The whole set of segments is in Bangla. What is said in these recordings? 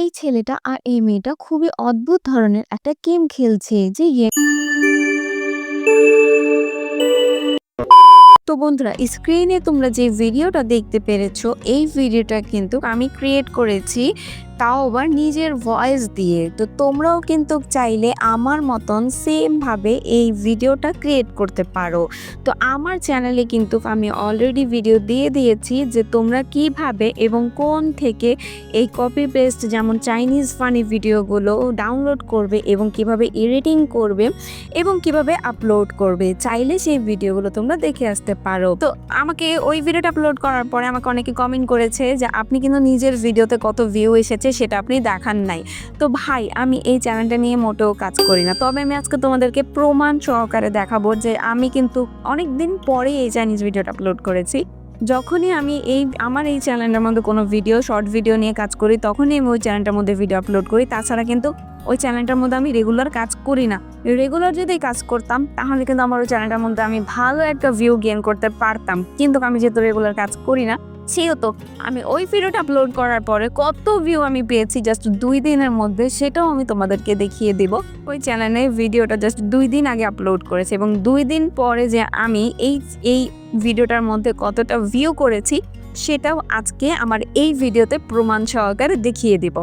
এই ছেলেটা আর এই মেয়েটা খুবই অদ্ভুত ধরনের একটা গেম খেলছে যে তো বন্ধুরা স্ক্রিনে তোমরা যে ভিডিওটা দেখতে পেরেছ, এই ভিডিওটা কিন্তু আমি ক্রিয়েট করেছি তাও আবার নিজের ভয়েস দিয়ে। তো তোমরাও কিন্তু চাইলে আমার মতন সেমভাবে এই ভিডিওটা ক্রিয়েট করতে পারো। তো আমার চ্যানেলে কিন্তু আমি অলরেডি ভিডিও দিয়ে দিয়েছি যে তোমরা কীভাবে এবং কোন থেকে এই কপি পেস্ট যেমন চাইনিজ ফানি ভিডিওগুলো ডাউনলোড করবে এবং কীভাবে এডিটিং করবে এবং কীভাবে আপলোড করবে, চাইলে সেই ভিডিওগুলো তোমরা দেখে আসতে পারো। তো আমাকে ওই ভিডিওটা আপলোড করার পরে আমাকে অনেকে কমেন্ট করেছে যে আপনি কিন্তু নিজের ভিডিওতে কত ভিউ এসেছে সেটা আপনি দেখান নাই। তো ভাই, আমি এই চ্যানেলটা নিয়ে মোটেও কাজ করি না। তবে আমি আজকে তোমাদেরকে প্রমাণ সহকারে দেখাবো যে আমি কিন্তু অনেক দিন পরে এই চাইনিজ ভিডিওটা আপলোড করেছি। যখনই আমি এই, আমার এই চ্যানেলের মধ্যে কোনো ভিডিও শর্ট ভিডিও নিয়ে কাজ করি, তখনই আমি ওই চ্যানেলটার মধ্যে ভিডিও আপলোড করি। তাছাড়া কিন্তু ওই চ্যানেলটার মধ্যে আমি রেগুলার কাজ করি না। রেগুলার যদি কাজ করতাম, তাহলে কিন্তু আমার ওই চ্যানেলটার মধ্যে আমি ভালো একটা ভিউ গেইন করতে পারতাম। কিন্তু আমি যেহেতু রেগুলার কাজ করি না সেহেতু আমি ওই ভিডিওটা আপলোড করার পরে কত ভিউ আমি পেয়েছি জাস্ট দুই দিনের মধ্যে, সেটাও আমি তোমাদেরকে দেখিয়ে দেব। ওই চ্যানেলে ভিডিওটা জাস্ট দুই দিন আগে আপলোড করেছি এবং দুই দিন পরে যে আমি এই এই ভিডিওটার মধ্যে কতটা ভিউ করেছি, সেটাও আজকে আমার এই ভিডিওতে প্রমাণ সহকারে দেখিয়ে দেব।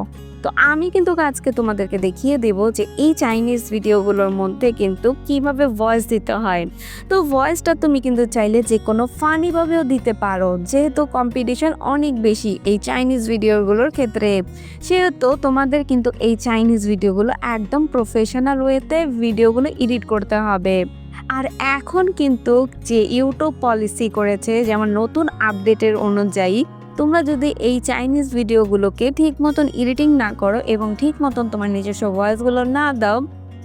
তো আমি কিন্তু আজকে তোমাদেরকে দেখিয়ে দেব যে এই চাইনিজ ভিডিওগুলোর মধ্যে কিন্তু কীভাবে ভয়েস দিতে হয়। তো ভয়েসটা তুমি কিন্তু চাইলে যে কোনো ফানিভাবেও দিতে পারো, যেহেতু কম্পিটিশন অনেক বেশি এই চাইনিজ ভিডিওগুলোর ক্ষেত্রে। সেহেতু তোমাদের কিন্তু এই চাইনিজ ভিডিওগুলো একদম প্রফেশনাল ওয়েতে ভিডিওগুলো এডিট করতে হবে। আর এখন কিন্তু যে ইউটিউব পলিসি করেছে, যেমন নতুন আপডেটের অনুযায়ী তোমরা যদি এই চাইনিজ ভিডিওগুলোকে ঠিক মতন এডিটিং না করো এবং ঠিক মতন তোমার নিজস্ব ভয়েসগুলো না দাও,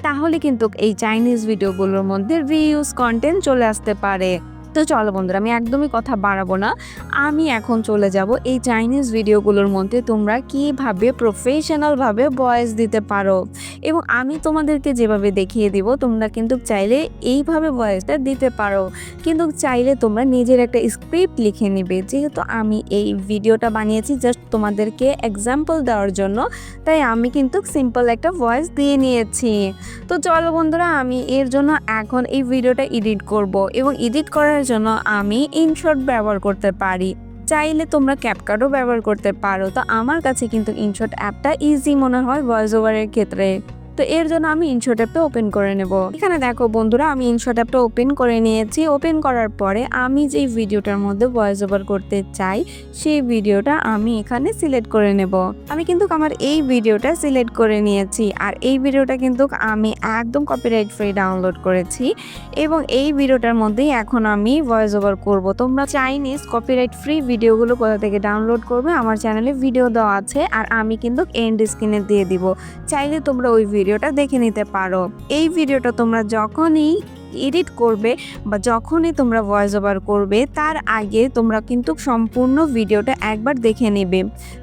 তাহলে কিন্তু এই চাইনিজ ভিডিওগুলোর মধ্যে রিউজ কন্টেন্ট চলে আসতে পারে। তো চলো বন্ধুরা, আমি একদমই কথা বাড়াবো না। আমি এখন চলে যাব এই চাইনিজ ভিডিওগুলোর মধ্যে তোমরা কীভাবে প্রফেশনালভাবে ভয়েস দিতে পারো। এবং আমি তোমাদেরকে যেভাবে দেখিয়ে দিব, তোমরা কিন্তু চাইলে এইভাবে ভয়েসটা দিতে পারো। কিন্তু চাইলে তোমরা নিজের একটা স্ক্রিপ্ট লিখে নিবে। যেহেতু আমি এই ভিডিওটা বানিয়েছি জাস্ট তোমাদেরকে এক্সাম্পল দেওয়ার জন্য, তাই আমি কিন্তু সিম্পল একটা ভয়েস দিয়ে নিয়েছি। তো চলো বন্ধুরা, আমি এর জন্য এখন এই ভিডিওটা এডিট করব। এবং এডিট করার জন্য আমি ইনশট ব্যবহার করতে পারি। চাইলে তোমরা ক্যাপকাটও ব্যবহার করতে পারো। তো আমার কাছে কিন্তু ইনশট অ্যাপটা ইজি মনে হয় ভয়েস ওভারের ক্ষেত্রে। তো এর জন্য আমি ইনশট অ্যাপটা ওপেন করে নেব। এখানে দেখো বন্ধুরা, আমি ইনশট অ্যাপটা ওপেন করে নিয়েছি। ওপেন করার পরে আমি যেই ভিডিওটার মধ্যে ভয়েস ওভার করতে চাই, সেই ভিডিওটা আমি এখানে সিলেক্ট করে নেব। আমি কিন্তু আমার এই ভিডিওটা সিলেক্ট করে নিয়েছি আর এই ভিডিওটা কিন্তু আমি একদম কপিরাইট ফ্রি ডাউনলোড করেছি এবং এই ভিডিওটার মধ্যেই এখন আমি ভয়েস ওভার করব। তোমরা চাইনিজ কপিরাইট ফ্রি ভিডিওগুলো কোথা থেকে ডাউনলোড করবে? আমার চ্যানেলে ভিডিও দেওয়া আছে আর আমি কিন্তু এন্ড স্ক্রিনে দিয়ে দিব। চাইলে তোমরা ওই ভিডিওটা দেখে নিতে পারো। এই ভিডিওটা তোমরা যখনই এডিট করবে বা যখনই তোমরা ভয়েস ওভার করবে, তার আগে তোমরা কিন্তু সম্পূর্ণ ভিডিওটা একবার দেখে নেবে।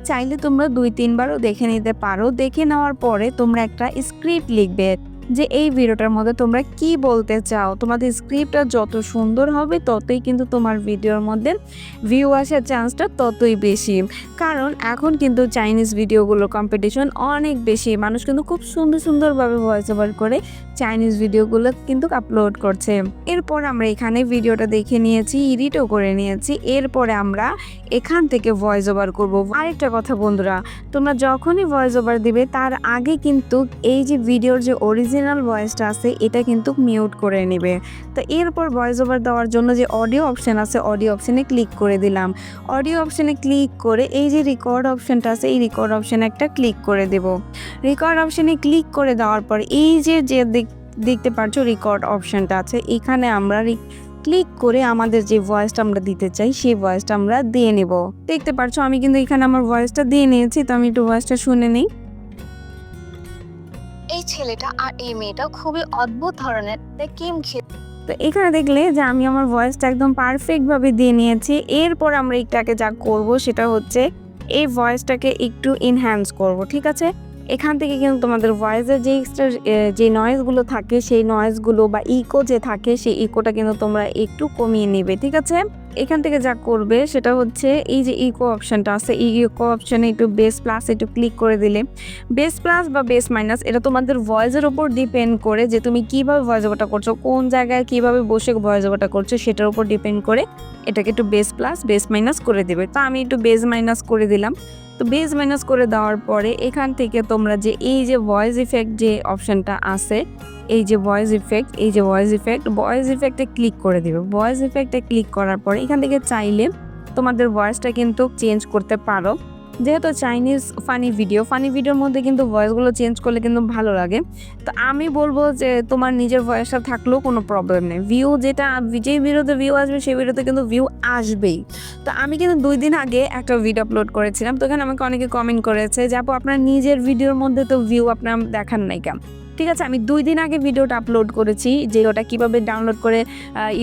চাইলে তোমরা দুই তিনবারও দেখে নিতে পারো। দেখে নেওয়ার পরে তোমরা একটা স্ক্রিপ্ট লিখবে। যে এই ভিডিওটার মধ্যে তোমরা কি বলতে চাও? তোমাদের স্ক্রিপ্টটা যত সুন্দর হবে, ততই কিন্তু তোমার ভিডিওর মধ্যে ভিউ আসার চান্সটা ততই বেশি। কারণ এখন কিন্তু চাইনিজ ভিডিওগুলো কম্পিটিশন অনেক বেশি। মানুষ কিন্তু খুব সুন্দর সুন্দরভাবে ভয়েস ওভার করে চাইনিজ ভিডিওগুলো কিন্তু আপলোড করছে। এরপর আমরা এখানে ভিডিওটা দেখে নিয়েছি এডিটও করে নিয়েছি। এরপরে আমরা এখান থেকে ভয়েস ওভার করব। আরেকটা কথা বন্ধুরা, তোমরা যখনই ভয়েস ওভার দিবে, তার আগে কিন্তু এই যে ভিডিওর যে অরিজিনাল ভয়েসটা আছে, এটা কিন্তু মিউট করে নেবে। তো এরপর ভয়েস ওভার দেওয়ার জন্য যে অডিও অপশান আছে অডিও অপশানে ক্লিক করে দিলাম। অডিও অপশানে ক্লিক করে এই যে রেকর্ড অপশানটা আছে, এই রেকর্ড অপশানে একটা ক্লিক করে দেব। রেকর্ড অপশানে ক্লিক করে দেওয়ার পর এই যে যে দেখ- দেখতে পাচ্ছ রেকর্ড অপশানটা আছে, এখানে আমরা ক্লিক করে আমাদের যে ভয়েসটা আমরা দিতে চাই, সেই ভয়েসটা আমরা দিয়ে নেব। দেখতে পাচ্ছ আমি কিন্তু এখানে আমার ভয়েসটা দিয়ে নিয়েছি, তো আমি একটু ভয়েসটা শুনে নিই। ছেলেটা আর এই মেয়েটা খুবই অদ্ভুত ধরনের কিম খেতে তো এখানে দেখলে যে আমি আমার ভয়েসটা একদম পারফেক্টভাবে দিয়ে নিয়েছি। এরপর আমরা এটাকে যা করব সেটা হচ্ছে এই ভয়েসটাকে একটু এনহ্যান্স করব, ঠিক আছে? এখান থেকে কিন্তু তোমাদের ভয়েসের যে এক্সট্রা যে নয়েজগুলো থাকে, সেই নয়েজগুলো বা ইকো যে থাকে, সেই ইকোটা কিন্তু তোমরা একটু কমিয়ে নেবে, ঠিক আছে? এখান থেকে যা করবে সেটা হচ্ছে এই যে ইকো অপশনটা আছে, এই ইকো অপশনে একটু বেস প্লাস একটু ক্লিক করে দিলে বেস প্লাস বা বেস মাইনাস এটা তোমাদের ভয়েসের ওপর ডিপেন্ড করে যে তুমি কীভাবে ভয়েস ওভারটা করছ, কোন জায়গায় কীভাবে বসে ভয়েস ওভারটা করছ, সেটার উপর ডিপেন্ড করে এটাকে একটু বেস প্লাস বেস মাইনাস করে দেবে। তো আমি একটু বেস মাইনাস করে দিলাম। তো বেস মাইনাস করে দেওয়ার পরে এখান থেকে তোমরা যে এই যে ভয়েস ইফেক্ট যে অপশনটা আছে, এই যে ভয়েস ইফেক্ট এই যে ভয়েস ইফেক্ট ভয়েস ইফেক্টে ক্লিক করে দিবে। ভয়েস ইফেক্টে ক্লিক করার পরে এখান থেকে চাইলে তোমাদের ভয়েসটা কিন্তু চেঞ্জ করতে পারো। যেহেতু চাইনিজ ফানি ভিডিও ফানি ভিডিওর মধ্যে কিন্তু ভয়েসগুলো চেঞ্জ করলে কিন্তু ভালো লাগে। তো আমি বলব যে তোমার নিজের ভয়েসটা থাকলেও কোনো প্রবলেম নেই। ভিউ যেটা, যেই ভিডিওতে ভিউ আসবে, সেই ভিডিওতে কিন্তু ভিউ আসবেই। তো আমি কিন্তু দুই দিন আগে একটা ভিডিও আপলোড করেছিলাম। তো এখানে আমাকে অনেকে কমেন্ট করেছে যে, আপু, আপনার নিজের ভিডিওর মধ্যে তো ভিউ আপনার দেখান নাই কেন ঠিক আছে, আমি দুই দিন আগে ভিডিওটা আপলোড করেছি যে ওটা কীভাবে ডাউনলোড করে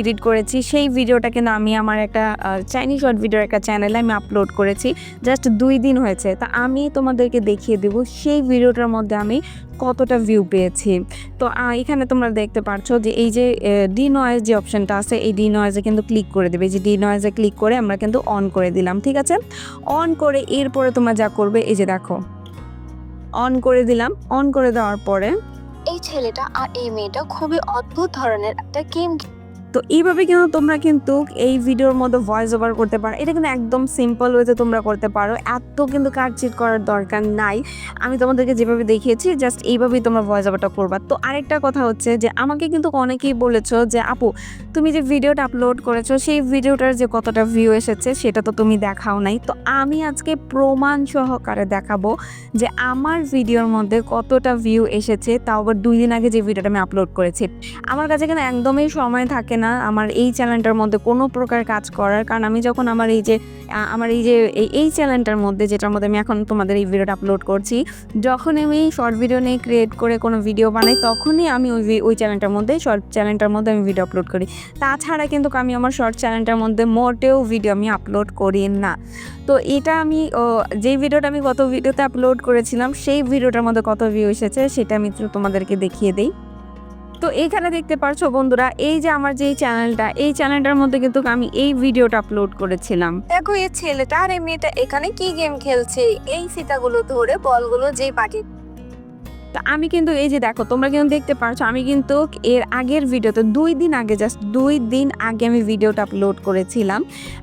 এডিট করেছি। সেই ভিডিওটা কিন্তু আমি আমার একটা চাইনিজ শর্ট ভিডিওর একটা চ্যানেলে আমি আপলোড করেছি। জাস্ট দুই দিন হয়েছে। তা আমি তোমাদেরকে দেখিয়ে দেবো সেই ভিডিওটার মধ্যে আমি কতটা ভিউ পেয়েছি। তো এখানে তোমরা দেখতে পাচ্ছ যে এই যে ডি নয়েজ যে অপশনটা আছে, এই ডি নয়েজে কিন্তু ক্লিক করে দেবে। যে ডি নয়েজে ক্লিক করে আমরা কিন্তু অন করে দিলাম, ঠিক আছে? অন করে এরপরে তোমরা যা করবে, এই যে দেখো। অন করে দিলাম। অন করে দেওয়ার পরে এই ছেলেটা আর এই মেয়েটা খুবই অদ্ভুত ধরনের একটা গেম তো এইভাবে কিন্তু তোমরা কিন্তু এই ভিডিওর মধ্যে ভয়েস ওভার করতে পারো। এটা কিন্তু একদম সিম্পল ওয়েতে তোমরা করতে পারো। এত কিন্তু কাটচিট করার দরকার নাই। আমি তোমাদেরকে যেভাবে দেখিয়েছি জাস্ট এইভাবেই তোমরা ভয়েস ওভারটা করবা। তো আরেকটা কথা হচ্ছে যে, আমাকে কিন্তু অনেকেই বলেছ যে, আপু, তুমি যে ভিডিওটা আপলোড করেছ, সেই ভিডিওটার যে কতটা ভিউ এসেছে, সেটা তো তুমি দেখাও নাই। তো আমি আজকে প্রমাণ সহকারে দেখাবো যে, আমার ভিডিওর মধ্যে কতটা ভিউ এসেছে, তাও আবার দুই দিন আগে যে ভিডিওটা আমি আপলোড করেছি। আমার কাছে কিন্তু একদমই সময় থাকে না আমার এই চ্যানেলটার মধ্যে কোনো প্রকার কাজ করার। কারণ আমি যখন আমার এই যে আমার এই যে, এই চ্যানেলটার মধ্যে, যেটার মধ্যে আমি এখন তোমাদের এই ভিডিওটা আপলোড করছি, যখন আমি শর্ট ভিডিও নিয়ে ক্রিয়েট করে কোনো ভিডিও বানাই, তখনই আমি ওই ওই চ্যানেলটার মধ্যে শর্ট চ্যানেলটার মধ্যে আমি ভিডিও আপলোড করি। তাছাড়া কিন্তু আমি আমার শর্ট চ্যানেলটার মধ্যে মোটেও ভিডিও আমি আপলোড করি না। তো এটা আমি যেই ভিডিওটা আমি গত ভিডিওতে আপলোড করেছিলাম, সেই ভিডিওটার মধ্যে কত ভিউ এসেছে, সেটা আমি তোমাদেরকে দেখিয়ে দিই। তো এইখানে দেখতে পারছ বন্ধুরা, এই যে আমার যে চ্যানেলটা এই চ্যানেলটার মধ্যে কিন্তু আমি এই ভিডিওটা আপলোড করেছিলাম। দেখো, এই ছেলেটা আর এই মেয়েটা এখানে কি গেম খেলছে? এই সীতাগুলো ধরে বলগুলো যে পাখি তো আমি কিন্তু এই যে দেখো, তোমরা কিন্তু দেখতে পারছ, আমি কিন্তু এর আগের ভিডিওতে দুই দিন আগে জাস্ট দুই দিন আগে আমি ভিডিওটা আপলোড করেছিলাম।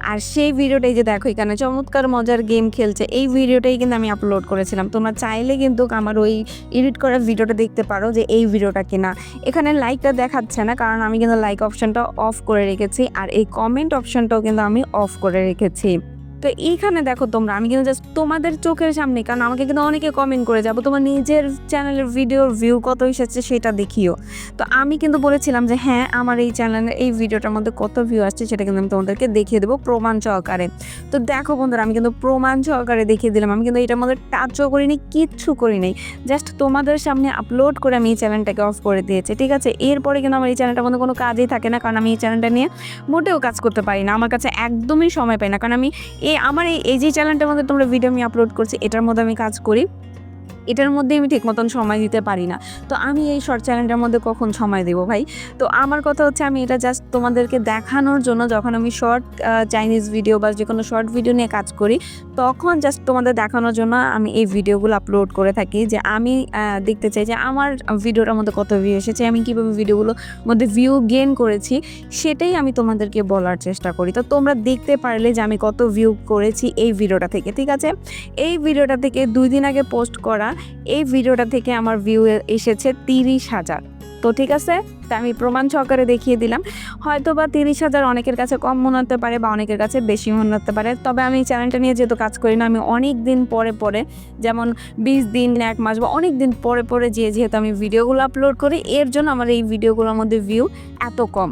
আর সেই ভিডিওটা এই যে দেখো, এখানে চমৎকার মজার গেম খেলছে, এই ভিডিওটাই কিন্তু আমি আপলোড করেছিলাম। তোমরা চাইলে কিন্তু আমার ওই এডিট করা ভিডিওটা দেখতে পারো যে এই ভিডিওটা কিনা। এখানে লাইকটা দেখাচ্ছে না, কারণ আমি কিন্তু লাইক অপশনটা অফ করে রেখেছি, আর এই কমেন্ট অপশনটাও কিন্তু আমি অফ করে রেখেছি। তো এইখানে দেখো তোমরা, আমি কিন্তু জাস্ট তোমাদের চোখের সামনে, কারণ আমাকে কিন্তু অনেকে কমেন্ট করে যাব তোমার নিজের চ্যানেলের ভিডিওর ভিউ কত এসেছে সেটা দেখিও। তো আমি কিন্তু বলেছিলাম যে হ্যাঁ আমার এই চ্যানেলের এই ভিডিওটার মধ্যে কত ভিউ আসছে সেটা কিন্তু আমি তোমাদেরকে দেখিয়ে দেবো প্রমাণ সহকারে। তো দেখো বন্ধুরা, আমি কিন্তু প্রমাণ সহকারে দেখিয়ে দিলাম। আমি কিন্তু এটার মধ্যে টাচও করিনি, কিচ্ছু করি করিনি। জাস্ট তোমাদের সামনে আপলোড করে আমি এই চ্যানেলটাকে অফ করে দিয়েছি, ঠিক আছে? এরপরে কিন্তু আমার এই চ্যানেলটার মধ্যে কোনো কাজই থাকে না, কারণ আমি এই চ্যানেলটা নিয়ে মোটেও কাজ করতে পারি না। আমার কাছে একদমই সময় পাই না, কারণ আমি এই আমার এই যে চ্যানেলটার মধ্যে তোমরা ভিডিও আমি আপলোড করছি, এটার মধ্যে আমি কাজ করি। এটার মধ্যে আমি ঠিক মতন সময় দিতে পারি না। তো আমি এই শর্ট চ্যানেলটার মধ্যে কখন সময় দেবো ভাই? তো আমার কথা হচ্ছে আমি এটা জাস্ট তোমাদেরকে দেখানোর জন্য যখন আমি শর্ট চাইনিজ ভিডিও বা যে কোনো শর্ট ভিডিও নিয়ে কাজ করি, তখন জাস্ট তোমাদের দেখানোর জন্য আমি এই ভিডিওগুলো আপলোড করে থাকি যে আমি দেখতে চাই যে আমার ভিডিওটার মধ্যে কত ভিউ এসেছে, আমি কীভাবে ভিডিওগুলোর মধ্যে ভিউ গেন করেছি, সেটাই আমি তোমাদেরকে বলার চেষ্টা করি। তো তোমরা দেখতে পারলে যে আমি কত ভিউ করেছি এই ভিডিওটা থেকে, ঠিক আছে? এই ভিডিওটা থেকে দুই দিন আগে পোস্ট করা এই ভিডিওটা থেকে আমার ভিউ এসেছে তিরিশ হাজার। তো ঠিক আছে, তা আমি প্রমাণ সহকারে দেখিয়ে দিলাম। হয়তো বা তিরিশ হাজার অনেকের কাছে কম মনে হতে পারে বা অনেকের কাছে বেশি মনে হতে পারে। তবে আমি চ্যানেলটা নিয়ে যেহেতু কাজ করি না, আমি অনেক দিন পরে পরে, যেমন বিশ দিন, এক মাস বা অনেক দিন পরে পরে যে যেহেতু আমি ভিডিওগুলো আপলোড করি, এর জন্য আমার এই ভিডিওগুলোর মধ্যে ভিউ এত কম।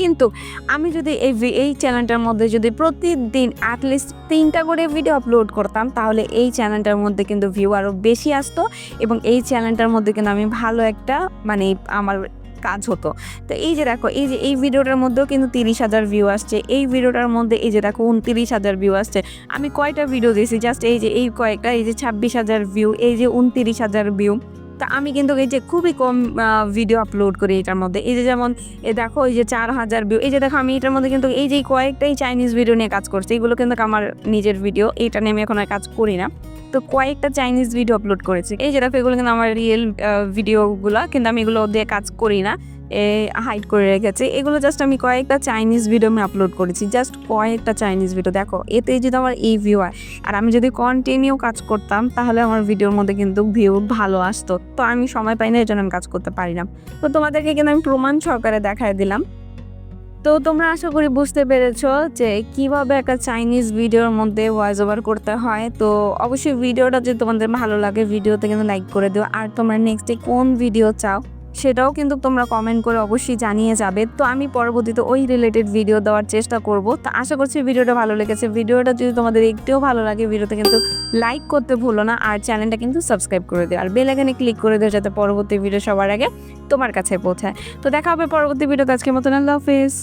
কিন্তু আমি যদি এই এই চ্যানেলটার মধ্যে যদি প্রতিদিন অ্যাটলিস্ট তিনটা করে ভিডিও আপলোড করতাম, তাহলে এই চ্যানেলটার মধ্যে কিন্তু ভিউ আরও বেশি আসতো এবং এই চ্যানেলটার মধ্যে কিন্তু আমি ভালো একটা মানে আমার কাজ হতো। তো এই যে দেখো, এই যে এই ভিডিওটার মধ্যেও কিন্তু তিরিশ হাজার ভিউ আসছে, এই ভিডিওটার মধ্যে এই যে দেখো উনতিরিশ হাজার ভিউ আসছে। আমি কয়টা ভিডিও দিয়েছি জাস্ট এই যে এই কয়েকটা, এই যে ছাব্বিশ হাজার ভিউ এই যে উনতিরিশ হাজার ভিউ তা আমি কিন্তু এই যে খুবই কম ভিডিও আপলোড করি এটার মধ্যে। এই যে যেমন, এ দেখো, এই যে চার হাজার ভিউ এই যে দেখো, আমি এটার মধ্যে কিন্তু এই যে কয়েকটাই চাইনিজ ভিডিও নিয়ে কাজ করছি, এগুলো কিন্তু আমার নিজের ভিডিও এটা নিয়ে আমি এখন আর কাজ করি না। তো কয়েকটা চাইনিজ ভিডিও আপলোড করেছি। এই যে দেখো, এগুলো কিন্তু আমার রিয়েল ভিডিওগুলো কিন্তু আমি এগুলো দিয়ে কাজ করি না। হাইড করে রেখেছে। এগুলো জাস্ট আমি কয়েকটা চাইনিজ ভিডিও আমি আপলোড করেছি। জাস্ট কয়েকটা চাইনিজ ভিডিও দেখো, এতে যদি আমার এই ভিউ হয় আর আমি যদি কন্টিনিউ কাজ করতাম, তাহলে আমার ভিডিওর মধ্যে কিন্তু ভিউ ভালো আসতো। তো আমি সময় পাই না এই জন্য আমি কাজ করতে পারি না। তো তোমাদেরকে কিন্তু আমি প্রমাণ সহকারে দেখায় দিলাম। তো তোমরা আশা করি বুঝতে পেরেছ যে কীভাবে একটা চাইনিজ ভিডিওর মধ্যে ভয়েস ওভার করতে হয়। তো অবশ্যই ভিডিওটা যদি তোমাদের ভালো লাগে ভিডিওতে কিন্তু লাইক করে দিও। আর তোমরা নেক্সটে কোন ভিডিও চাও সেটাও কিন্তু তোমরা কমেন্ট করে অবশ্যই জানিয়ে যাবে। তো আমি পরবর্তীতে ওই রিলেটেড ভিডিও দেওয়ার চেষ্টা করব। তো আশা করছি ভিডিওটা ভালো লেগেছে। ভিডিওটা যদি তোমাদের একটুও ভালো লাগে ভিডিওতে কিন্তু লাইক করতে ভুলো না। আর চ্যানেলটা কিন্তু সাবস্ক্রাইব করে দিও। আর বেল আইকনে ক্লিক করে দিও যাতে পরবর্তী ভিডিও সবার আগে তোমার কাছে পৌঁছায়। তো দেখা হবে পরবর্তী ভিডিওতে আজকের মতন আল্লাহ হাফিজ।